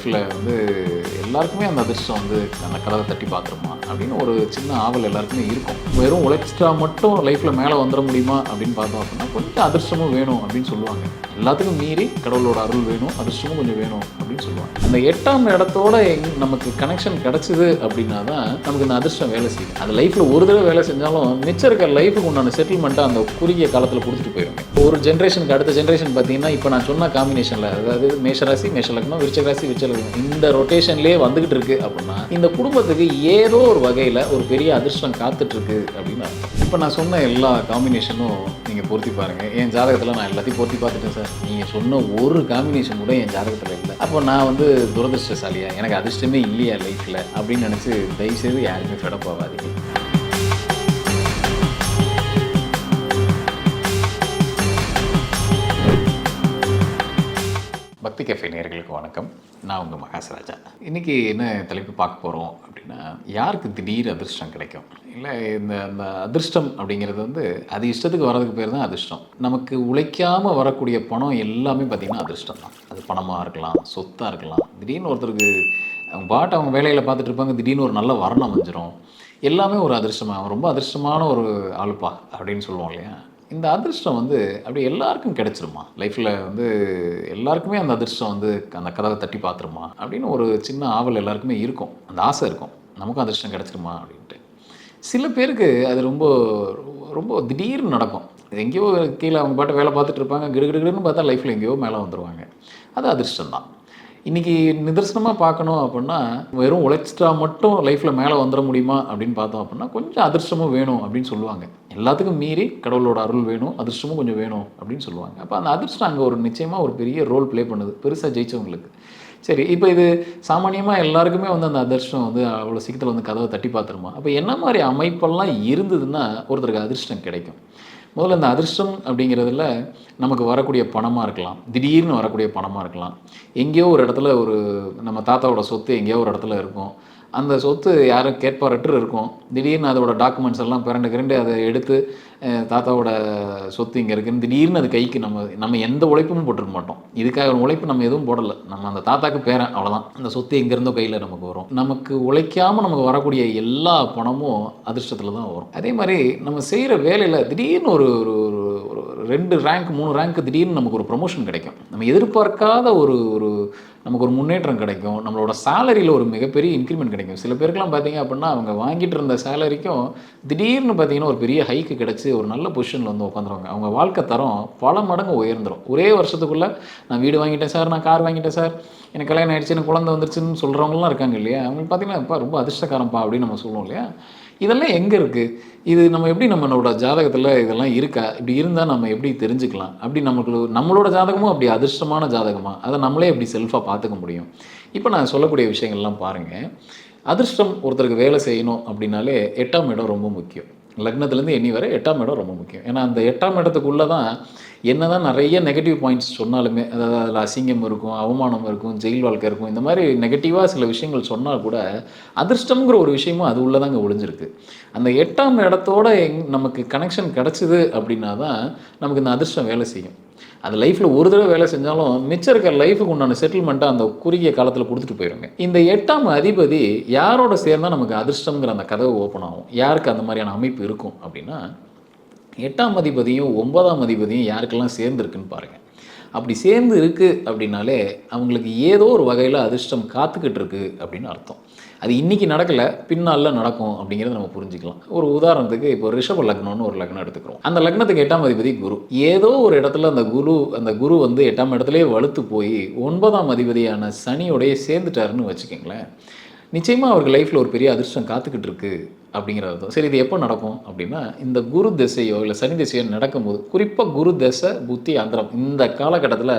லைஃப்பில் வந்து எல்லாருக்குமே அந்த அதிர்ஷ்டம் வந்து அந்த கதவை தட்டி பார்த்துருமா அப்படின்னு ஒரு சின்ன ஆவல் எல்லாருக்குமே இருக்கும். வெறும் உழைச்சிட்டா மட்டும் லைஃப்பில் மேலே வந்துட முடியுமா அப்படின்னு பார்த்தோம் அப்படின்னா கொஞ்சம் அதிர்ஷ்டமும் வேணும் அப்படின்னு சொல்லுவாங்க. எல்லாத்துக்கும் மீறி கடவுளோட அருள் வேணும் அதிர்ஷ்டமும் கொஞ்சம் வேணும் அப்படின்னு சொல்லுவாங்க. அந்த எட்டாம் இடத்தோட நமக்கு கனெக்ஷன் கிடச்சிது அப்படின்னா தான் நமக்கு இந்த அதிர்ஷ்டம் வேலை செய்யும் அது லைஃப்பில் ஒரு தடவை வேலை செஞ்சாலும் மிச்சம் இருக்கிற லைஃபுக்கு உண்டான செட்டில்மெண்ட்டை அந்த குறுகிய காலத்தில் கொடுத்துட்டு போயிடும் ஒரு ஜென்ரேஷனுக்கு அடுத்த ஜென்ரேஷன் பார்த்தீங்கன்னா இப்போ நான் சொன்ன காம்பினேஷனில் அதாவது மேஷராசி மேஷலக்னம் விருச்சகராசி விருச்சலக்னம் இந்த ரொட்டேஷன்லேயே வந்துகிட்டு இருக்கு அப்படின்னா இந்த குடும்பத்துக்கு ஏதோ ஒரு வகையில் ஒரு பெரிய அதிர்ஷ்டம் காத்துட்ருக்கு அப்படின்னா அப்படின்னு இப்போ நான் சொன்ன எல்லா காம்பினேஷனும் நீங்கள் பொருத்தி பாருங்கள் என் ஜாதகத்தில் நான் எல்லாத்தையும் பொருத்தி பார்த்துட்டேன் சார். நீங்கள் சொன்ன ஒரு காம்பினேஷன் கூட என் ஜாதகத்தில் இல்லை. அப்போ நான் வந்து துரதிருஷ்டசாலியா எனக்கு அதிர்ஷ்டமே இல்லையா லைஃப்பில் அப்படின்னு நினச்சி தயவுசெய்து யாருமே ஃபெடப் ஆகாதீங்க. பக்தி கஃபே நேர்களுக்கு வணக்கம். நான் உங்கள் மகாசராஜா. இன்றைக்கி என்ன தலைப்பு பார்க்க போகிறோம் அப்படின்னா யாருக்கு திடீர் அதிர்ஷ்டம் கிடைக்கும்? இல்லை இந்த அந்த அதிர்ஷ்டம் அப்படிங்கிறது வந்து அது இஷ்டத்துக்கு வர்றதுக்கு பேர் தான் அதிர்ஷ்டம். நமக்கு உழைக்காமல் வரக்கூடிய பணம் எல்லாமே பார்த்திங்கன்னா அதிர்ஷ்டம் தான். அது பணமாக இருக்கலாம் சொத்தாக இருக்கலாம். திடீர்னு ஒருத்தருக்கு அவங்க பாட்டு அவங்க வேலையில் பார்த்துட்டு இருப்பாங்க திடீர்னு ஒரு நல்ல வரணம் அமைஞ்சிரும். எல்லாமே ஒரு அதிர்ஷ்டமாக அவன் ரொம்ப அதிர்ஷ்டமான ஒரு ஆளுப்பா அப்படின்னு சொல்லுவோம் இல்லையா? இந்த அதிர்ஷ்டம் வந்து அப்படி எல்லாருக்கும் கிடைச்சிருமா? லைஃப்பில் வந்து எல்லாருக்குமே அந்த அதிர்ஷ்டம் வந்து அந்த கதவை தட்டி பார்த்துருமா? அப்படின்னு ஒரு சின்ன ஆவல் எல்லாருக்குமே இருக்கும். அந்த ஆசை இருக்கும். நமக்கும் அதிர்ஷ்டம் கிடச்சிருமா? அப்படின்ட்டு. சில பேருக்கு அது ரொம்ப ரொம்ப திடீர்னு நடக்கும். இது எங்கேயோ கீழே அவங்க பாட்டு வேலை பார்த்துட்டு இருப்பாங்க. கிடுகிடுன்னு பார்த்தா லைஃப்பில் எங்கேயோ மேலே வந்துடுவாங்க அது அதிர்ஷ்டம் தான் இன்றைக்கி நிதர்சனமாக பார்க்கணும் அப்படின்னா வெறும் உழைச்சிட்டா மட்டும் லைஃப்பில் மேலே வந்துட முடியுமா அப்படின்னு பார்த்தோம் அப்படின்னா கொஞ்சம் அதிர்ஷ்டமும் வேணும் அப்படின்னு சொல்லுவாங்க. எல்லாத்துக்கும் மீறி கடவுளோட அருள் வேணும் அதிர்ஷ்டமும் கொஞ்சம் வேணும் அப்படின்னு சொல்லுவாங்க. அப்போ அந்த அதிர்ஷ்டம் அங்கே ஒரு நிச்சயமாக ஒரு பெரிய ரோல் ப்ளே பண்ணுது. பெருசாக ஜெயிச்சவங்களுக்கு. சரி இப்போ இது சாமானியமாக எல்லாருக்குமே வந்து அந்த அதிர்ஷ்டம் வந்து அவ்வளோ சீக்கிரத்தில் வந்து கதவை தட்டி பார்த்துருமா? அப்போ என்ன மாதிரி அமைப்பெல்லாம் இருந்ததுன்னா ஒருத்தருக்கு அதிர்ஷ்டம் கிடைக்கும். முதல்ல இந்த அதிர்ஷ்டம் அப்படிங்கிறதுல நமக்கு வரக்கூடிய பணமாக இருக்கலாம். திடீர்னு வரக்கூடிய பணமாக இருக்கலாம். எங்கேயோ ஒரு இடத்துல ஒரு நம்ம தாத்தாவோட சொத்து எங்கேயோ ஒரு இடத்துல இருக்கும். அந்த சொத்து யாரும் கேட்பாரற்று இருக்கும். திடீர்னு அதோட டாக்குமெண்ட்ஸ் எல்லாம் பிறண்டு கிரண்டு அதை எடுத்து தாத்தாவோட சொத்து இங்கே இருக்குன்னு திடீர்னு அது கைக்கு நம்ம நம்ம எந்த உழைப்பும் போட்டிருக்க மாட்டோம். இதுக்காக உழைப்பு நம்ம எதுவும் போடலை. நம்ம அந்த தாத்தாக்கு பேரன் அவ்வளோதான் அந்த சொத்து எங்கேருந்தோ கையில் நமக்கு வரும். நமக்கு உழைக்காமல் நமக்கு வரக்கூடிய எல்லா பணமும் அதிர்ஷ்டத்தில் தான் வரும். அதே மாதிரி நம்ம செய்கிற வேலையில் திடீர்னு ஒரு- ஒரு ரெண்டு ரேங்க் மூணு ரேங்க் திடீர்னு நமக்கு ஒரு ப்ரொமோஷன் கிடைக்கும். நம்ம எதிர்பார்க்காத ஒரு ஒரு நமக்கு ஒரு முன்னேற்றம் கிடைக்கும். நம்மளோட சேலரியில் ஒரு மிகப்பெரிய இன்க்ரிமெண்ட் கிடைக்கும். சில பேருக்குலாம் பார்த்தீங்க அப்படின்னா அவங்க வாங்கிட்டு இருந்த சேலரிக்கும் திடீர்னு பார்த்தீங்கன்னா ஒரு பெரிய ஹைக்கு கிடச்சி ஒரு நல்ல பொசிஷனில் வந்து உட்காந்துருவாங்க அவங்க வாழ்க்கை தரம் பல மடங்கு உயர்ந்துடும் ஒரே வருஷத்துக்குள்ளே நான் வீடு வாங்கிட்டேன் சார் நான் கார் வாங்கிட்டேன் சார். எனக்கு கல்யாணம் ஆயிடுச்சு எனக்கு குழந்தை வந்துருச்சுன்னு சொல்கிறவங்களாம் இருக்காங்க இல்லையா? அவங்களுக்கு பார்த்தீங்கன்னா ரொம்ப அதிர்ஷ்டக்காரம்ப்பா அப்படின்னு நம்ம சொல்லுவோம் இல்லையா? இதெல்லாம் எங்கே இருக்குது இது நம்ம எப்படி நம்மளோட ஜாதகத்தில் இதெல்லாம் இருக்கா? இப்படி இருந்தால் நம்ம எப்படி தெரிஞ்சுக்கலாம்? அப்படி நமக்கு நம்மளோட ஜாதகமும் அப்படி அதிர்ஷ்டமான ஜாதகமாக அதை நம்மளே எப்படி செல்ஃபாக பார்த்துக்க முடியும்? இப்போ நான் சொல்லக்கூடிய விஷயங்கள்லாம் பாருங்கள் அதிர்ஷ்டம் ஒருத்தருக்கு வேலை செய்யணும் அப்படின்னாலே எட்டாம் இடம் ரொம்ப முக்கியம். லக்னத்துலேருந்து எண்ணி வரை எட்டாம் இடம் ரொம்ப முக்கியம். ஏன்னா அந்த எட்டாம் இடத்துக்குள்ளே தான் என்ன தான் நிறைய நெகட்டிவ் பாயிண்ட்ஸ் சொன்னாலுமே அதாவது அதில் அசிங்கம் இருக்கும் அவமானம் இருக்கும் ஜெயில் வாழ்க்கை இருக்கும் இந்த மாதிரி நெகட்டிவாக சில விஷயங்கள் சொன்னால் கூட அதிர்ஷ்டம்ங்கிற ஒரு விஷயமும் அது உள்ளதாங்க ஒளிஞ்சிருக்கு. அந்த எட்டாம் இடத்தோட எங் நமக்கு கனெக்ஷன் கிடச்சிது அப்படின்னா தான் நமக்கு இந்த அதிர்ஷ்டம் வேலை செய்யும். அது லைஃப்பில் ஒரு தடவை வேலை செஞ்சாலும் மிச்சம் இருக்க லைஃபுக்கு உண்டான செட்டில்மெண்ட்டை அந்த குறுகிய காலத்தில் கொடுத்துட்டு போயிருங்க. இந்த எட்டாம் அதிபதி யாரோட சேர்ந்தால் நமக்கு அதிர்ஷ்டம்ங்கிற அந்த கதவு ஓப்பன் ஆகும்? யாருக்கு அந்த மாதிரியான அமைப்பு இருக்கும் அப்படின்னா எட்டாம் அதிபதியும் ஒன்பதாம் அதிபதியும் யாருக்கெல்லாம் சேர்ந்துருக்குன்னு பாருங்கள் அப்படி சேர்ந்து இருக்குது அப்படின்னாலே அவங்களுக்கு ஏதோ ஒரு வகையில் அதிர்ஷ்டம் காத்துக்கிட்டு இருக்கு அப்படின்னு அர்த்தம். அது இன்றைக்கி நடக்கலை பின்னால் நடக்கும் அப்படிங்கிறத நம்ம புரிஞ்சுக்கலாம். ஒரு உதாரணத்துக்கு இப்போ ரிஷப லக்னம்னு ஒரு லக்னம் எடுத்துக்கிறோம். அந்த லக்னத்துக்கு எட்டாம் அதிபதி குரு. ஏதோ ஒரு இடத்துல அந்த குரு அந்த குரு வந்து எட்டாம் இடத்துலேயே வலுத்து போய் ஒன்பதாம் அதிபதியான சனியோடைய சேர்ந்துட்டாருன்னு வச்சுக்கோங்களேன். நிச்சயமாக அவருக்கு லைஃப்பில் ஒரு பெரிய அதிர்ஷ்டம் காத்துக்கிட்டு இருக்குது அப்படிங்கிற அர்த்தம் சரி இது எப்போ நடக்கும் அப்படின்னா இந்த குரு திசையோ இல்லை சனி திசையோ நடக்கும்போது குறிப்பாக குரு திசை புத்தி அந்தரம் இந்த காலகட்டத்தில்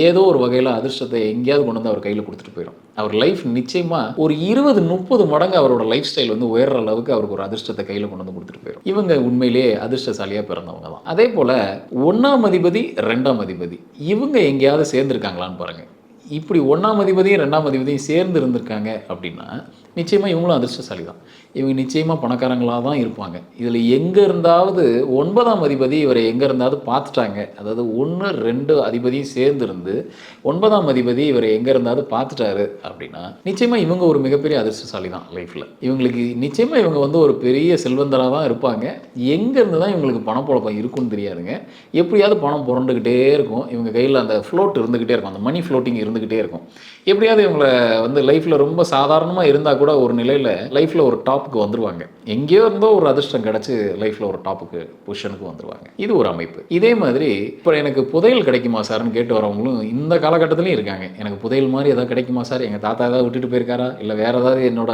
ஏதோ ஒரு வகையில் அதிர்ஷ்டத்தை எங்கேயாவது கொண்டு வந்து அவர் கையில் கொடுத்துட்டு போயிடும் அவர் லைஃப் நிச்சயமாக ஒரு இருபது முப்பது மடங்கு அவரோட லைஃப் ஸ்டைல் வந்து உயர்ற அளவுக்கு அவருக்கு ஒரு அதிர்ஷ்டத்தை கையில் கொண்டு வந்து கொடுத்துட்டு போயிடும் இவங்க உண்மையிலேயே அதிர்ஷ்டசாலியாக பிறந்தவங்க தான். அதே போல் ஒன்றாம் அதிபதி ரெண்டாம் அதிபதி இவங்க எங்கேயாவது சேர்ந்துருக்காங்களான்னு பாருங்கள் இப்படி ஒன்றாம் அதிபதியும் ரெண்டாம் அதிபதியும் சேர்ந்து இருந்திருக்காங்க அப்படின்னா நிச்சயமாக இவங்களும் அதிர்ஷ்டசாலி தான் இவங்க நிச்சயமாக பணக்காரங்களாக தான் இருப்பாங்க. இதில் எங்கே இருந்தாவது ஒன்பதாம் அதிபதி இவரை எங்கே இருந்தாவது பார்த்துட்டாங்க. அதாவது ஒன்று ரெண்டு அதிபதியும் சேர்ந்துருந்து ஒன்பதாம் அதிபதி இவரை எங்கே இருந்தாவது பார்த்துட்டாரு அப்படின்னா நிச்சயமாக இவங்க ஒரு மிகப்பெரிய அதிர்ஷ்டசாலி தான் லைஃப்பில் இவங்களுக்கு நிச்சயமாக இவங்க வந்து ஒரு பெரிய செல்வந்தராக தான் இருப்பாங்க. எங்கேருந்து தான் இவங்களுக்கு பணப்புழக்கம் இருக்குன்னு தெரியாதுங்க. எப்படியாவது பணம் புரண்டுக்கிட்டே இருக்கும். இவங்க கையில் அந்த ஃப்ளோட் இருந்துக்கிட்டே இருக்கும். அந்த மணி ஃப்ளோட்டிங் இருந்துக்கிட்டே இருக்கும். எப்படியாவது இவங்களை வந்து லைஃப்பில் ரொம்ப சாதாரணமாக இருந்தால் கூட ஒரு நிலையில் லைஃப்பில் ஒரு டாப் டாப்புக்கு வந்துருவாங்க. எங்கேயோ இருந்தோ ஒரு அதிர்ஷ்டம் கிடச்சி லைஃப்பில் ஒரு டாப்புக்கு பொசிஷனுக்கு வந்துருவாங்க. இது ஒரு அமைப்பு. இதே மாதிரி இப்போ எனக்கு புதையல் கிடைக்குமா சார்னு கேட்டு வரவங்களும் இந்த காலகட்டத்திலையும் இருக்காங்க. எனக்கு புதையல் மாதிரி ஏதாவது கிடைக்குமா சார்? எங்கள் தாத்தா ஏதாவது விட்டுட்டு போயிருக்காரா? இல்லை வேறு ஏதாவது என்னோட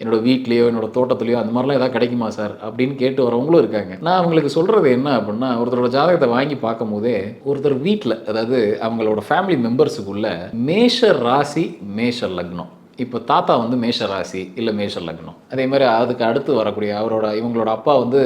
என்னோட வீட்லேயோ என்னோட தோட்டத்துலையோ அந்த மாதிரிலாம் எதாவது கிடைக்குமா சார்? அப்படின்னு கேட்டு வரவங்களும் இருக்காங்க. நான் அவங்களுக்கு சொல்கிறது என்ன அப்படின்னா ஒருத்தரோட ஜாதகத்தை வாங்கி பார்க்கும் போதே ஒருத்தர் வீட்டில் அதாவது அவங்களோட ஃபேமிலி மெம்பர்ஸுக்குள்ள மேஷ ராசி மேஷ லக்னம். இப்போ தாத்தா வந்து மேஷ ராசி இல்லை மேஷ லக்னம் அதே மாதிரி அதுக்கு அடுத்து வரக்கூடிய அவரோட இவங்களோட அப்பா வந்து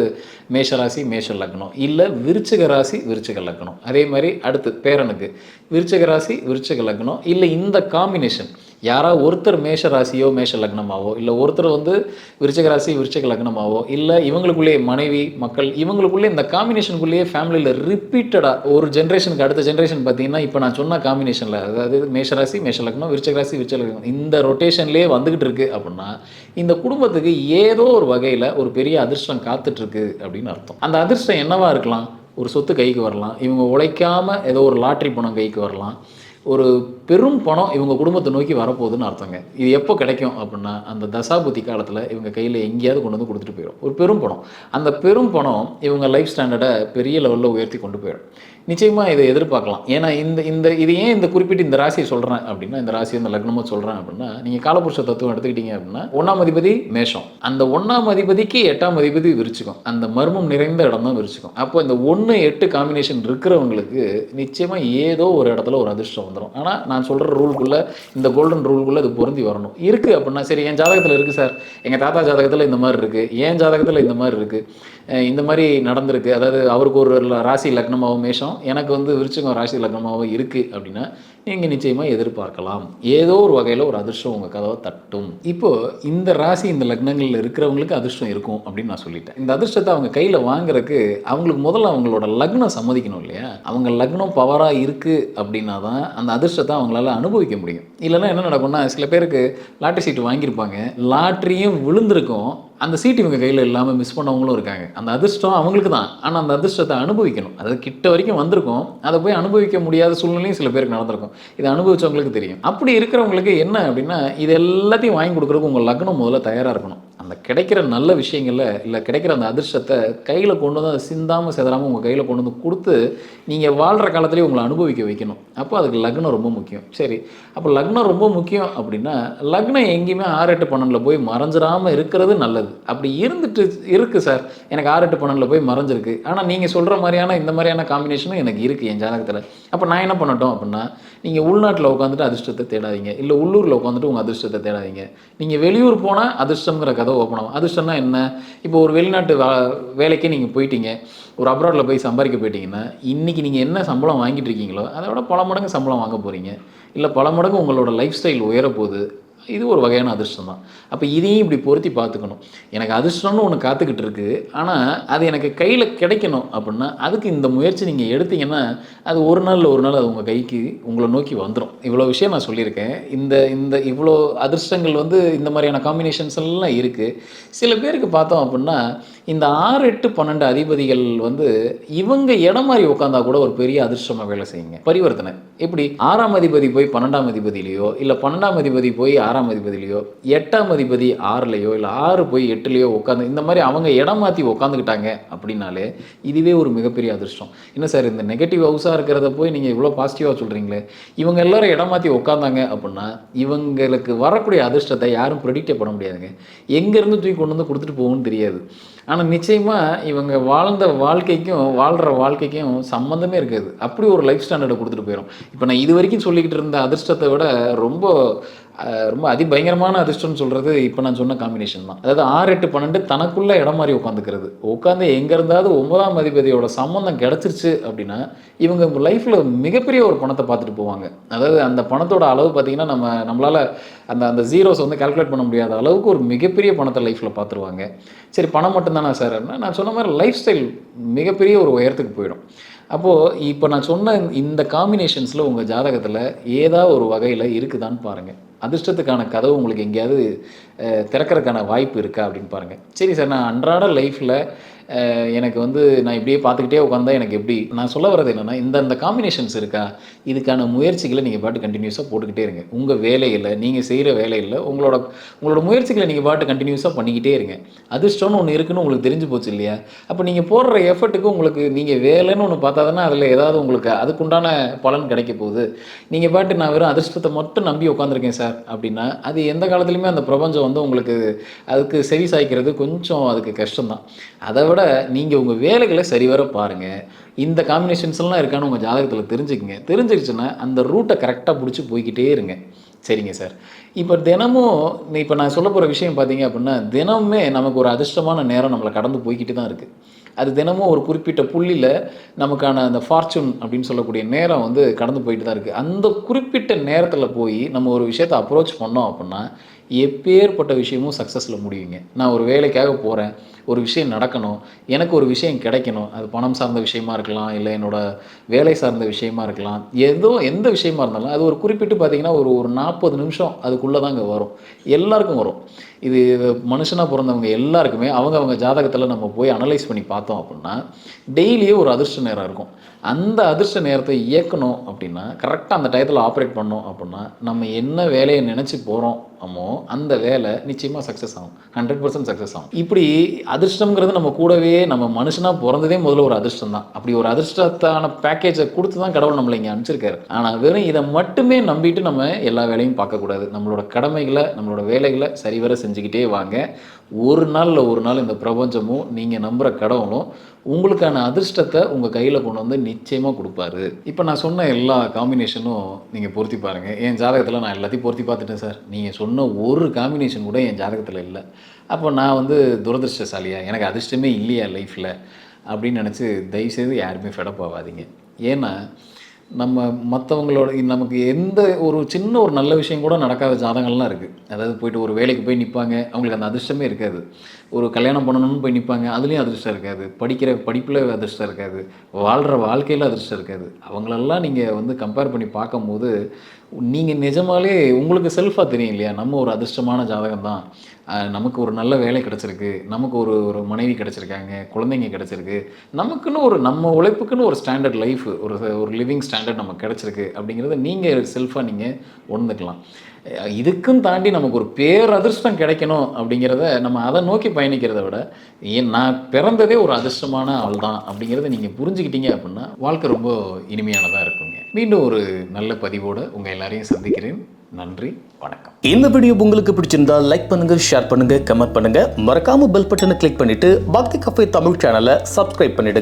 மேஷ ராசி மேஷ லக்னம் இல்லை விருச்சிக ராசி விருச்சிக லக்னம். அதே மாதிரி அடுத்து பேரனுக்கு. விருச்சிக ராசி விருச்சிக லக்னம். இல்லை இந்த காம்பினேஷன் யாராவது ஒருத்தர் மேஷ ராசியோ மேஷ லக்னமாவோ இல்லை ஒருத்தர் வந்து விருச்சக ராசி விருச்சக லக்னமாவோ இல்லை இவங்களுக்குள்ளேயே மனைவி மக்கள் இவங்களுக்குள்ளே இந்த காம்பினேஷனுக்குள்ளேயே ஃபேமிலியில் ரிப்பீட்டடாக ஒரு ஜென்ரேஷனுக்கு அடுத்த ஜென்ரேஷன் பார்த்தீங்கன்னா இப்போ நான் சொன்ன காம்பினேஷனில் அதாவது மேஷ ராசி மேஷ லக்னம் விருச்சிக ராசி லக்னம் இந்த ரொட்டேஷன்லேயே வந்துக்கிட்டு இருக்கு அப்படின்னா இந்த குடும்பத்துக்கு ஏதோ ஒரு வகையில் ஒரு பெரிய அதிர்ஷ்டம் காத்துட்ருக்கு அப்படின்னு அர்த்தம். அந்த அதிர்ஷ்டம் என்னவா இருக்கலாம்? ஒரு சொத்து கைக்கு வரலாம். இவங்க உழைக்காம ஏதோ ஒரு லாட்ரி பணம் கைக்கு வரலாம். ஒரு பெரும் பணம் இவங்க குடும்பத்தை நோக்கி வரப்போகுதுன்னு அர்த்தங்க. இது எப்போ கிடைக்கும் அப்படின்னா அந்த தசாபுத்தி காலத்தில் இவங்க கையில் எங்கேயாவது கொண்டு வந்து கொடுத்துட்டு போயிடும். ஒரு பெரும் பணம். அந்த பெரும் பணம் இவங்க லைஃப் ஸ்டாண்டர்டை பெரிய லெவலில் உயர்த்தி கொண்டு போயிடும். நிச்சயமாக இதை எதிர்பார்க்கலாம். ஏன்னா இந்த இந்த இது ஏன் இந்த குறிப்பிட்டு இந்த ராசியை சொல்கிறேன் அப்படின்னா இந்த ராசி இந்த லக்னமாக சொல்கிறேன் அப்படின்னா நீங்கள் காலபுருஷ தத்துவம் எடுத்துக்கிட்டீங்க அப்படின்னா ஒன்றாம் அதிபதி மேஷம். அந்த ஒன்றாம் அதிபதிக்கு எட்டாம் அதிபதி விரிச்சுக்கும் அந்த மர்மம் நிறைந்த இடம் தான் விரிச்சுக்கும் அப்போ இந்த ஒன்று எட்டு காம்பினேஷன் இருக்கிறவங்களுக்கு நிச்சயமாக ஏதோ ஒரு இடத்துல ஒரு அதிர்ஷ்டம் வந்துடும் ஆனால் நான் சொல்கிற ரூல்குள்ளே இந்த கோல்டன் ரூலுக்குள்ளே அது பொருந்தி வரணும். இருக்குது அப்படின்னா சரி என் ஜாதகத்தில் இருக்குது சார். எங்கள் தாத்தா ஜாதகத்தில் இந்த மாதிரி இருக்குது என் ஜாதகத்தில் இந்த மாதிரி இருக்குது இந்த மாதிரி நடந்திருக்கு. அதாவது அவருக்கு ஒரு ராசி லக்னமாகவும் மேஷம். எனக்கு வந்து விருச்சிகம் ராசி லக்னமாகவும் இருக்குது அப்படின்னா நீங்கள் நிச்சயமாக எதிர்பார்க்கலாம். ஏதோ ஒரு வகையில் ஒரு அதிர்ஷ்டம் உங்கள் கதவை தட்டும். இப்போது இந்த ராசி இந்த லக்னங்களில் இருக்கிறவங்களுக்கு அதிர்ஷ்டம் இருக்கும் அப்படின்னு நான் சொல்லிட்டேன். இந்த அதிர்ஷ்டத்தை அவங்க கையில் வாங்குறதுக்கு அவங்களுக்கு முதல்ல அவங்களோட லக்னம் சம்மதிக்கணும் இல்லையா? அவங்க லக்னம் பவராக இருக்குது அப்படின்னா தான் அந்த அதிர்ஷ்டத்தை அவங்களால அனுபவிக்க முடியும். இல்லைன்னா என்ன நடக்கும்னா சில பேருக்கு லாட்ரி சீட்டு வாங்கியிருப்பாங்க. லாட்ரியும் விழுந்திருக்கும். அந்த சீட் இவங்க கையில் இல்லாமல் மிஸ் பண்ணவங்களும் இருக்காங்க. அந்த அதிர்ஷ்டம் அவங்களுக்கு தான் ஆனால் அந்த அதிர்ஷ்டத்தை அனுபவிக்கணும். அதாவது கிட்ட வரைக்கும் வந்திருக்கும். அதை போய் அனுபவிக்க முடியாத சூழ்நிலையும் சில பேருக்கு நடந்திருக்கும். இதை அனுபவிச்சவங்களுக்கு தெரியும். அப்படி இருக்கிறவங்களுக்கு என்ன அப்படின்னா இது எல்லாத்தையும் வாங்கி கொடுக்குறதுக்கு உங்கள் லக்னம் முதல்ல தயாராக இருக்கணும். அந்த கிடைக்கிற நல்ல விஷயங்களில் இல்லை கிடைக்கிற அந்த அதிர்ஷ்டத்தை கையில் கொண்டு வந்து அதை சிந்தாமல் செதறாமல் உங்கள் கையில் கொண்டு வந்து கொடுத்து நீங்கள் வாழ்கிற காலத்துலேயே உங்களை அனுபவிக்க வைக்கணும். அப்போ அதுக்கு லக்னம் ரொம்ப முக்கியம். சரி அப்போ லக்னம் ரொம்ப முக்கியம் அப்படின்னா லக்னம் எங்கேயுமே ஆறு எட்டு பன்னெண்டில் போய் மறைஞ்சிடாமல் இருக்கிறது நல்லது. அப்படி இருந்துட்டு இருக்குது சார். எனக்கு ஆறு எட்டு பன்னெண்டில் போய் மறைஞ்சிருக்கு. ஆனால் நீங்கள் சொல்கிற மாதிரியான இந்த மாதிரியான காம்பினேஷனும் எனக்கு இருக்குது என் ஜாதகத்தில். அப்போ நான் என்ன பண்ணட்டும் அப்படின்னா நீங்கள் உள்நாட்டில் உட்காந்துட்டு அதிர்ஷ்டத்தை தேடாதீங்க. இல்லை உள்ளூரில் உட்காந்துட்டு உங்கள் அதிர்ஷ்டத்தை தேடாதீங்க. நீங்கள் வெளியூர் போனால் அதிர்ஷ்டங்கிற கதை ஓப்பன் ஆகும். அதிர்ஷ்டம்னா என்ன? இப்போ ஒரு வெளிநாட்டு வே- வேலைக்கே நீங்கள் போயிட்டீங்க. ஒரு அப்ராடில் போய் சம்பாதிக்க போயிட்டீங்கன்னா இன்றைக்கி நீங்கள் என்ன சம்பளம் வாங்கிட்டு இருக்கீங்களோ அதை விட பல மடங்கு சம்பளம் வாங்க போகிறீங்க இல்லை பல மடங்கு உங்களோட லைஃப் ஸ்டைல் உயரப்போகுது. இது ஒரு வகையான அதிர்ஷ்டம் தான் அப்போ இதையும் இப்படி பொருத்தி பார்த்துக்கணும். எனக்கு அதிர்ஷ்டம்னு ஒன்று காத்துக்கிட்டு இருக்கு. ஆனால் அது எனக்கு கையில் கிடைக்கணும் அப்படின்னா அதுக்கு இந்த முயற்சி நீங்கள் எடுத்தீங்கன்னா அது ஒரு நாளில் ஒரு நாள் அது உங்கள் கைக்கு உங்களை நோக்கி வந்துடும் இவ்வளோ விஷயம் நான் சொல்லியிருக்கேன். இந்த இந்த இவ்வளோ அதிர்ஷ்டங்கள் வந்து இந்த மாதிரியான காம்பினேஷன்ஸ் எல்லாம் இருக்குது சில பேருக்கு பார்த்தோம் அப்படின்னா இந்த ஆறு எட்டு பன்னெண்டு அதிபதிகள் வந்து இவங்க இடம் மாதிரி உட்காந்தா கூட ஒரு பெரிய அதிர்ஷ்டமாக வேலை செய்யுங்க. பரிவர்த்தனை. எப்படி? ஆறாம் அதிபதி போய் பன்னெண்டாம் அதிபதியிலையோ இல்லை பன்னெண்டாம் அதிபதி போய் ஆறாம் அதிபதியிலையோ எட்டாம் அதிபதி ஆறுலையோ இல்லை ஆறு போய் எட்டுலையோ உட்காந்து இந்த மாதிரி அவங்க இடம் மாற்றி உட்காந்துக்கிட்டாங்க அப்படின்னாலே இதுவே ஒரு மிகப்பெரிய அதிர்ஷ்டம். என்ன சார் இந்த நெகட்டிவ் ஹவுஸாக இருக்கிறத போய் நீங்கள் இவ்வளோ பாசிட்டிவாக சொல்கிறீங்களே இவங்க எல்லாரும் இடம் மாற்றி உட்காந்தாங்க அப்படின்னா இவங்களுக்கு வரக்கூடிய அதிர்ஷ்டத்தை யாரும் ப்ரெடிக்டே பண்ண முடியாதுங்க. எங்கேருந்து தூக்கி கொண்டு வந்து கொடுத்துட்டு போகும்னு தெரியாது. ஆனால் நிச்சயமாக இவங்க வாழ்ந்த வாழ்க்கைக்கும் வாழ்கிற வாழ்க்கைக்கும் சம்மந்தமே இருக்காது. அப்படி ஒரு லைஃப் ஸ்டாண்டர்டை கொடுத்துட்டு போயிடும் இப்போ நான் இது வரைக்கும் சொல்லிக்கிட்டு இருந்த அதிர்ஷ்டத்தை விட ரொம்ப ரொம்ப அதிபயங்கரமான அதிர்ஷ்டம்னு சொல்கிறது இப்போ நான் சொன்ன காம்பினேஷன் தான். அதாவது ஆறு எட்டு பன்னெண்டு தனக்குள்ள இடம் மாதிரி உட்காந்துக்கிறது. உட்காந்து எங்கே இருந்தாவது ஒன்பதாம் அதிபதியோட சம்மந்தம் கிடச்சிருச்சு அப்படின்னா இவங்க லைஃப்பில் மிகப்பெரிய ஒரு பணத்தை பார்த்துட்டு போவாங்க. அதாவது அந்த பணத்தோட அளவு பார்த்தீங்கன்னா நம்ம நம்மளால் அந்த அந்த ஜீரோஸ் வந்து கால்குலேட் பண்ண முடியாத அளவுக்கு ஒரு மிகப்பெரிய பணத்தை லைஃப்பில் பார்த்துருவாங்க. சரி பணம் மட்டும்தானா சார் அப்படின்னா நான் சொன்ன மாதிரி லைஃப் ஸ்டைல் மிகப்பெரிய ஒரு உயரத்துக்கு போயிடும். அப்போது இப்போ நான் சொன்ன இந்த காம்பினேஷன்ஸில் உங்கள் ஜாதகத்தில் ஏதாவது ஒரு வகையில் இருக்குதான்னு பாருங்கள் அதிர்ஷ்டத்துக்கான கதவு உங்களுக்கு எங்கேயாவது திறக்கிறதுக்கான திறக்கறதுக்கான வாய்ப்பு இருக்கா அப்படின்னு பாருங்கள் சரி சார் நான் அன்றாட லைஃப்பில் எனக்கு வந்து நான் இப்படியே பார்த்துக்கிட்டே உட்காந்தா எனக்கு எப்படி? நான் சொல்ல வர்றது என்னென்னா இந்த இந்த காம்பினேஷன்ஸ் இருக்கா? இதுக்கான முயற்சிகளை நீங்கள் பாட்டு கண்டினியூஸாக போட்டுக்கிட்டே இருங்க. உங்கள் வேலையில் நீங்கள் செய்கிற வேலையில் உங்களோட உங்களோட முயற்சிகளை நீங்கள் பாட்டு கண்டினியூஸாக பண்ணிக்கிட்டே இருங்க. அதிர்ஷ்டம்னு ஒன்று இருக்குன்னு உங்களுக்கு தெரிஞ்சு போச்சு இல்லையா? அப்போ நீங்கள் போடுற எஃபர்ட்டுக்கு உங்களுக்கு நீங்கள் வேலைன்னு ஒன்று பார்த்தா தானே அதில் ஏதாவது உங்களுக்கு அதுக்குண்டான பலன் கிடைக்க போகுது. நீங்கள் பாட்டு நான் வெறும் அதிர்ஷ்டத்தை மட்டும் நம்பி உட்காந்துருக்கேன் சார். அப்படின்னா அது எந்த காலத்துலையுமே அந்த பிரபஞ்சம் வந்து உங்களுக்கு அதுக்கு சரி சாய்க்கிறது கொஞ்சம் அதுக்கு கஷ்டம்தான். அதை விட நீங்கள் உங்கள் வேலைகளை சரிவர பாருங்கள் இந்த காம்பினேஷன்ஸ் எல்லாம் இருக்கான்னு உங்கள் ஜாதகத்தில் தெரிஞ்சுக்கங்க. தெரிஞ்சிருச்சுன்னா அந்த ரூட்டை கரெக்டாக பிடிச்சி போய்கிட்டே இருங்க. சரிங்க சார். இப்போ தினமும் இப்போ நான் சொல்ல போகிற விஷயம் பார்த்தீங்க அப்படின்னா தினமுமே நமக்கு ஒரு அதிர்ஷ்டமான நேரம் நம்மளை கடந்து போய்கிட்டு தான் இருக்குது அது தினமும் ஒரு குறிப்பிட்ட புள்ளியில் நமக்கான அந்த ஃபார்ச்சூன் அப்படின்னு சொல்லக்கூடிய நேரம் வந்து கடந்து போயிட்டு தான் இருக்குது அந்த குறிப்பிட்ட நேரத்தில் போய் நம்ம ஒரு விஷயத்தை அப்ரோச் பண்ணோம் அப்படின்னா எப்பேற்பட்ட விஷயமும் சக்ஸஸில் முடியுங்க. நான் ஒரு வேலைக்காக போகிறேன் ஒரு விஷயம் நடக்கணும் எனக்கு ஒரு விஷயம் கிடைக்கணும். அது பணம் சார்ந்த விஷயமா இருக்கலாம் இல்லை என்னோட வேலை சார்ந்த விஷயமா இருக்கலாம். ஏதோ எந்த விஷயமா இருந்தாலும் அது ஒரு குறிப்பிட்டு பார்த்தீங்கன்னா ஒரு ஒரு நாற்பது நிமிஷம் அதுக்குள்ளே தாங்க வரும். எல்லாருக்கும் வரும். இது மனுஷனாக பிறந்தவங்க எல்லாருக்குமே அவங்க அவங்க ஜாதகத்தில் நம்ம போய் அனலைஸ் பண்ணி பார்த்தோம் அப்படின்னா டெய்லியே ஒரு அதிர்ஷ்ட நேரம் இருக்கும். அந்த அதிர்ஷ்ட நேரத்தை இயக்கணும் அப்படின்னா கரெக்டாக அந்த டயத்தில் ஆப்ரேட் பண்ணோம் அப்படின்னா நம்ம என்ன வேலையை நினச்சி போகிறோம் அம்மோ அந்த வேலை நிச்சயமாக சக்ஸஸ் ஆகும். ஹண்ட்ரட் பர்சன்ட் சக்ஸஸ் ஆகும். இப்படி அதிர்ஷ்டங்கிறது நம்ம கூடவே நம்ம மனுஷனாக பிறந்ததே முதல்ல ஒரு அதிர்ஷ்டம் தான். அப்படி ஒரு அதிர்ஷ்டத்தான பேக்கேஜை கொடுத்து தான் கடவுள் நம்மளை இங்கே அனுப்பிச்சிருக்காரு. ஆனால் வெறும் இதை மட்டுமே நம்பிட்டு நம்ம எல்லா வேலையும் பார்க்கக்கூடாது. நம்மளோட கடமைகளை நம்மளோட வேலைகளை சரிவர செஞ்சுக்கிட்டே வாங்க. ஒரு நாளில் ஒரு நாள் இந்த பிரபஞ்சமும் நீங்கள் நம்புகிற கடவுளும் உங்களுக்கான அதிர்ஷ்டத்தை உங்கள் கையில் கொண்டு வந்து நிச்சயமாக கொடுப்பாரு. இப்போ நான் சொன்ன எல்லா காம்பினேஷனும் நீங்கள் பொருத்தி பாருங்கள் என் ஜாதகத்தில் நான் எல்லாத்தையும் பொருத்தி பார்த்துட்டேன் சார். நீங்கள் சொன்ன ஒரு காம்பினேஷன் கூட என் ஜாதகத்தில் இல்லை. அப்போ நான் வந்து துரதிருஷ்டசாலியா எனக்கு அதிர்ஷ்டமே இல்லையா லைஃப்பில் அப்படின்னு நினச்சி தயவுசெய்து யாருமே ஃபெடப் ஆகாதீங்க. ஏன்னா நம்ம மற்றவங்களோட நமக்கு எந்த ஒரு சின்ன ஒரு நல்ல விஷயம் கூட நடக்காத ஜாதகங்கள்லாம் இருக்குது அதாவது போயிட்டு ஒரு வேலைக்கு போய் நிற்பாங்க அவங்களுக்கு அந்த அதிர்ஷ்டமே இருக்காது. ஒரு கல்யாணம் பண்ணணும்னு போய் நிற்பாங்க அதுலேயும் அதிர்ஷ்டம் இருக்காது. படிக்கிற படிப்பில் அதிர்ஷ்டம் இருக்காது. வாழ்கிற வாழ்க்கையில் அதிர்ஷ்டம் இருக்காது. அவங்களெல்லாம் நீங்கள் வந்து கம்பேர் பண்ணி பார்க்கும்போது நீங்கள் நிஜமாலே உங்களுக்கு செல்ஃபாக தெரியும் இல்லையா நம்ம ஒரு அதிர்ஷ்டமான ஜாதகம் தான் நமக்கு ஒரு நல்ல வேலை கிடச்சிருக்கு. நமக்கு ஒரு ஒரு மனைவி கிடச்சிருக்காங்க குழந்தைங்க கிடச்சிருக்கு. நமக்குன்னு ஒரு நம்ம உழைப்புக்குன்னு ஒரு ஸ்டாண்டர்ட் லைஃப் ஒரு ஒரு லிவிங் ஸ்டாண்டர்ட் நமக்கு கிடச்சிருக்கு. அப்படிங்கிறத நீங்கள் செல்ஃபாக நீங்கள் உணர்ந்துக்கலாம். இதுக்கும் தாண்டி நமக்கு ஒரு பேரதிர்ஷ்டம் கிடைக்கணும் அப்படிங்கிறத நம்ம அதை நோக்கி பயணிக்கிறத விட ஏன் நான் பிறந்ததே ஒரு அதிர்ஷ்டமான ஆள் தான் அப்படிங்கிறத நீங்கள் புரிஞ்சுக்கிட்டீங்க அப்படின்னா வாழ்க்கை ரொம்ப இனிமையானதாக இருக்குங்க. மீண்டும் ஒரு நல்ல பதிவோடு உங்கள் எல்லாரையும் சந்திக்கிறேன். நன்றி வணக்கம். இந்த வீடியோ உங்களுக்கு பிடிச்சிருந்தா லைக் பண்ணுங்க ஷேர் பண்ணுங்க கமெண்ட் பண்ணுங்க. மறக்காம பெல் பட்டனை கிளிக் பண்ணிட்டு பக்தி கஃபே தமிழ் சேனலை சப்ஸ்கிரைப் பண்ணிடுங்க.